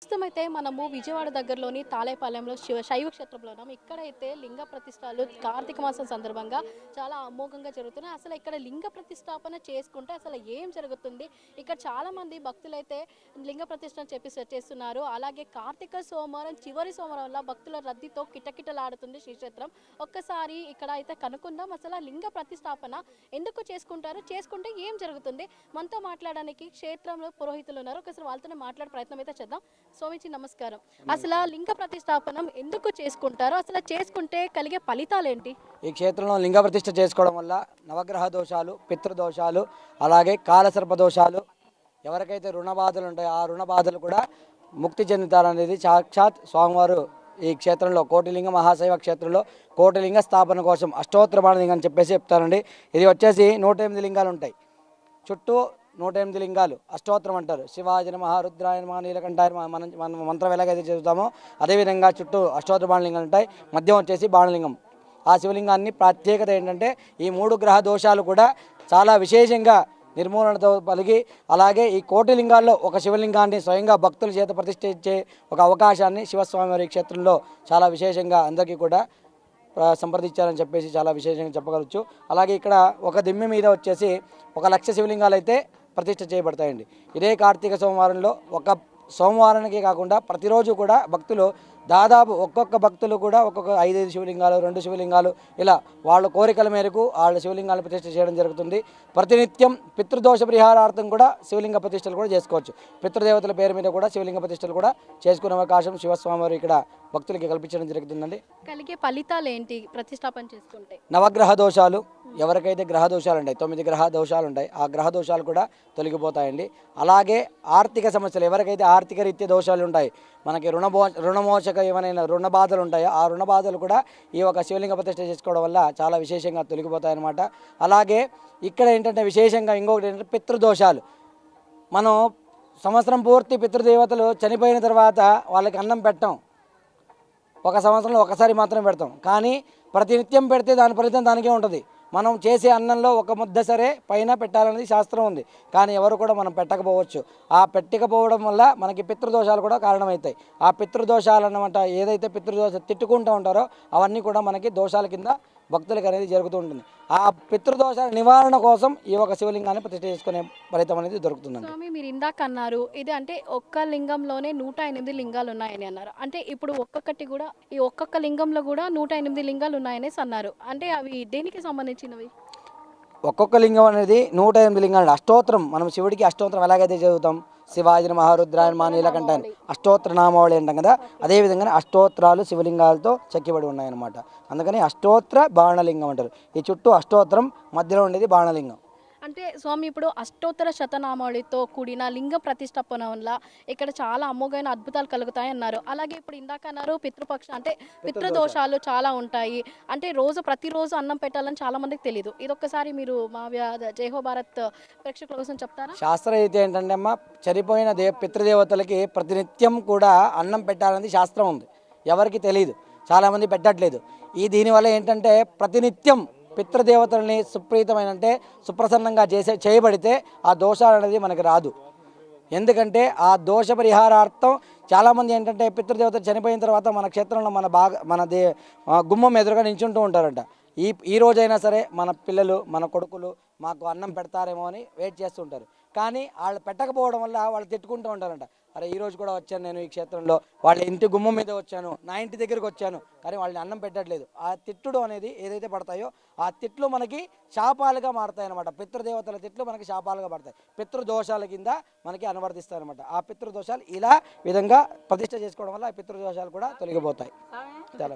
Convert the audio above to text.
ప్రస్తుతమైతే మనము విజయవాడ దగ్గరలోని తాలేపాలెంలో శివ శైవ క్షేత్రంలో ఉన్నాం. ఇక్కడైతే లింగ ప్రతిష్టాలు కార్తీక మాసం సందర్భంగా చాలా అమోఘంగా జరుగుతున్నాయి. అసలు ఇక్కడ లింగ ప్రతిష్టాపన చేసుకుంటే అసలు ఏం జరుగుతుంది? ఇక్కడ చాలామంది భక్తులైతే లింగ ప్రతిష్ట చెప్పి చేస్తున్నారు. అలాగే కార్తీక సోమవారం చివరి సోమవారం వల్ల భక్తుల రద్దీతో కిటకిటలాడుతుంది శ్రీక్షేత్రం ఒక్కసారి ఇక్కడ అయితే కనుక్కుందాం. అసలు లింగ ప్రతిష్టాపన ఎందుకు చేసుకుంటారు? చేసుకుంటే ఏం జరుగుతుంది? మనతో మాట్లాడడానికి క్షేత్రంలో పురోహితులు ఉన్నారు. ఒకసారి వాళ్ళతోనే మాట్లాడే ప్రయత్నం అయితే చేద్దాం. స్వామిజీ నమస్కారం. అసలు లింగ ప్రతిష్టాపనం ఎందుకు చేసుకుంటారు? అసలు చేసుకుంటే కలిగే ఫలితాలు ఏంటి ఈ క్షేత్రంలో లింగ ప్రతిష్ఠ చేసుకోవడం వల్ల నవగ్రహ దోషాలు పితృదోషాలు అలాగే కాలసర్ప దోషాలు ఎవరికైతే రుణ బాధలు ఉంటాయో ఆ రుణ బాధలు కూడా ముక్తి చెందుతారనేది సాక్షాత్ స్వామివారు ఈ క్షేత్రంలో కోటిలింగ మహాశైవ క్షేత్రంలో కోటిలింగ స్థాపన కోసం అష్టోత్తర బాణలింగం అని చెప్పేసి చెప్తారండి. ఇది వచ్చేసి నూట ఎనిమిది లింగాలు ఉంటాయి చుట్టూ నూట ఎనిమిది లింగాలు. అష్టోత్తరం అంటారు. శివాజీ నమ రుద్రాయ నమ నీలకంఠాయ మనం మనం మంత్రం ఎలాగైతే చదువుతామో అదేవిధంగా చుట్టూ అష్టోత్తర బాణలింగాలు ఉంటాయి. మధ్యం వచ్చేసి బాణలింగం. ఆ శివలింగాన్ని ప్రత్యేకత ఏంటంటే ఈ మూడు గ్రహ దోషాలు కూడా చాలా విశేషంగా నిర్మూలనతో కలిగి అలాగే ఈ కోటి లింగాల్లో ఒక శివలింగాన్ని స్వయంగా భక్తుల చేత ప్రతిష్ఠించే ఒక అవకాశాన్ని శివస్వామివారి క్షేత్రంలో చాలా విశేషంగా అందరికీ కూడా సంప్రదించారని చెప్పేసి చాలా విశేషంగా చెప్పగలచ్చు. అలాగే ఇక్కడ ఒక దిమ్మె మీద వచ్చేసి ఒక లక్ష శివలింగాలు అయితే ప్రతిష్ఠ చేయబడతాయండి. ఇదే కార్తీక సోమవారంలో ఒక సోమవారానికి కాకుండా ప్రతిరోజు కూడా భక్తులు దాదాపు ఒక్కొక్క భక్తులు కూడా ఒక్కొక్క ఐదైదు శివలింగాలు రెండు శివలింగాలు ఇలా వాళ్ళ కోరికల మేరకు వాళ్ళ శివలింగాలు ప్రతిష్ఠ చేయడం జరుగుతుంది. ప్రతినిత్యం పితృదోష పరిహారార్థం కూడా శివలింగ ప్రతిష్టలు కూడా చేసుకోవచ్చు. పితృదేవతల పేరు మీద కూడా శివలింగ ప్రతిష్టలు కూడా చేసుకునే అవకాశం శివస్వామి వారు ఇక్కడ భక్తులకి కల్పించడం జరుగుతుందండి. కలిగే ఫలితాలు ఏంటి? ప్రతిష్టాపన చేసుకుంటే. నవగ్రహ దోషాలు ఎవరికైతే గ్రహ దోషాలు ఉంటాయి తొమ్మిది గ్రహ దోషాలు ఉంటాయి ఆ గ్రహ దోషాలు కూడా తొలగిపోతాయండి. అలాగే ఆర్థిక సమస్యలు ఎవరికైతే ఆర్థిక రీత్యా దోషాలు ఉంటాయి మనకి రుణబో రుణమోచక ఏమైనా రుణ బాధలు ఉంటాయో ఆ రుణ బాధలు కూడా ఈ ఒక శివలింగ ప్రతిష్ట చేసుకోవడం వల్ల చాలా విశేషంగా తొలగిపోతాయన్నమాట. అలాగే ఇక్కడ ఏంటంటే విశేషంగా ఇంకొకటి ఏంటంటే పితృదోషాలు. మనం సంవత్సరం పూర్తి పితృదేవతలు చనిపోయిన తర్వాత వాళ్ళకి అన్నం పెట్టాం. ఒక సంవత్సరంలో ఒకసారి మాత్రమే పెడతాం. కానీ ప్రతినిత్యం పెడితే దాని ఫలితం దానికే ఉంటుంది. మనం చేసే అన్నంలో ఒక ముద్ద సరే పైన పెట్టాలనేది శాస్త్రం ఉంది. కానీ ఎవరు కూడా మనం పెట్టకపోవచ్చు. ఆ పెట్టకపోవడం వల్ల మనకి పితృదోషాలు కూడా కారణమవుతాయి. ఆ పితృదోషాలు అన్నమాట ఏదైతే పితృదోష తిట్టుకుంటూ ఉంటారో అవన్నీ కూడా మనకి దోషాల కింద భక్తులకు అనేది జరుగుతూ ఉంటుంది. ఆ పితృదోషాల నివారణ కోసం ఈ ఒక శివలింగాన్ని ప్రతిష్ట చేసుకునే ఫలితం అనేది దొరుకుతుందండి. స్వామి మీరు ఇందాక అన్నారు ఇది అంటే ఒక్క లింగంలోనే నూట ఎనిమిది లింగాలు ఉన్నాయని అన్నారు. అంటే ఇప్పుడు ఒక్కొక్కటి కూడా ఈ ఒక్కొక్క లింగంలో కూడా నూట ఎనిమిది లింగాలు ఉన్నాయనేసి అన్నారు. అంటే అవి దేనికి సంబంధించినవి ఒక్కొక్క లింగం అనేది నూట ఎనిమిది లింగాలు. అష్టోత్తరం మనం శివుడికి అష్టోత్తరం ఎలాగైతే చదువుతాం? శివాజీ మహారుద్రాయణ మా నీలకంఠాయన. అష్టోత్తర నామావళి అంటాం కదా? అదేవిధంగా అష్టోత్తరాలు శివలింగాలతో చెక్కిబడి ఉన్నాయన్నమాట. అందుకని అష్టోత్తర బాణలింగం అంటారు. ఈ చుట్టూ అష్టోత్తరం మధ్యలో ఉండేది బాణలింగం. అంటే స్వామి ఇప్పుడు అష్టోత్తర శతనామావళితో కూడిన లింగ ప్రతిష్టాపన వల్ల ఇక్కడ చాలా అమోఘైన అద్భుతాలు కలుగుతాయి అన్నారు. అలాగే ఇప్పుడు ఇందాక అన్నారు పితృపక్ష అంటే పితృదోషాలు చాలా ఉంటాయి. అంటే రోజు ప్రతిరోజు అన్నం పెట్టాలని చాలా మందికి తెలియదు ఇదొక్కసారి మీరు మా జయహో భారత్ ప్రేక్షకుల కోసం చెప్తారా? శాస్త్రరీతి ఏంటంటే అమ్మ చనిపోయిన దే పితృదేవతలకి ప్రతినిత్యం కూడా అన్నం పెట్టాలనేది శాస్త్రం ఉంది. ఎవరికి తెలియదు చాలామంది పెట్టట్లేదు. ఈ దీనివల్ల ఏంటంటే ప్రతినిత్యం పితృదేవతల్ని సుప్రీతమైన అంటే సుప్రసన్నంగా చేసే చేయబడితే ఆ దోషాలు అనేది మనకి రాదు. ఎందుకంటే ఆ దోష పరిహారార్థం చాలామంది ఏంటంటే పితృదేవతలు చనిపోయిన తర్వాత మన క్షేత్రంలో మన బాగా మన దే గుమ్మం ఎదురుగా నించుంటూ ఉంటారంట. ఈ ఈ రోజైనా సరే మన పిల్లలు మన కొడుకులు మాకు అన్నం పెడతారేమో అని వెయిట్ చేస్తుంటారు కానీ వాళ్ళు పెట్టకపోవడం వల్ల వాళ్ళు తిట్టుకుంటూ ఉంటారంట. అరే ఈ రోజు కూడా వచ్చాను నేను ఈ క్షేత్రంలో. వాళ్ళ ఇంటి గుమ్మం మీద వచ్చాను. నా ఇంటి దగ్గరికి వచ్చాను. కానీ వాళ్ళని అన్నం పెట్టట్లేదు. ఆ తిట్టుడు అనేది ఏదైతే పడతాయో ఆ తిట్లు మనకి శాపాలుగా మారుతాయి అనమాట పితృదేవతల తిట్లు మనకి శాపాలుగా పడతాయి పితృదోషాల కింద మనకి అనువర్తిస్తాయి అనమాట ఆ పితృదోషాలు ఇలా విధంగా ప్రతిష్ట చేసుకోవడం వల్ల ఆ పితృదోషాలు కూడా తొలగిపోతాయి. చాలా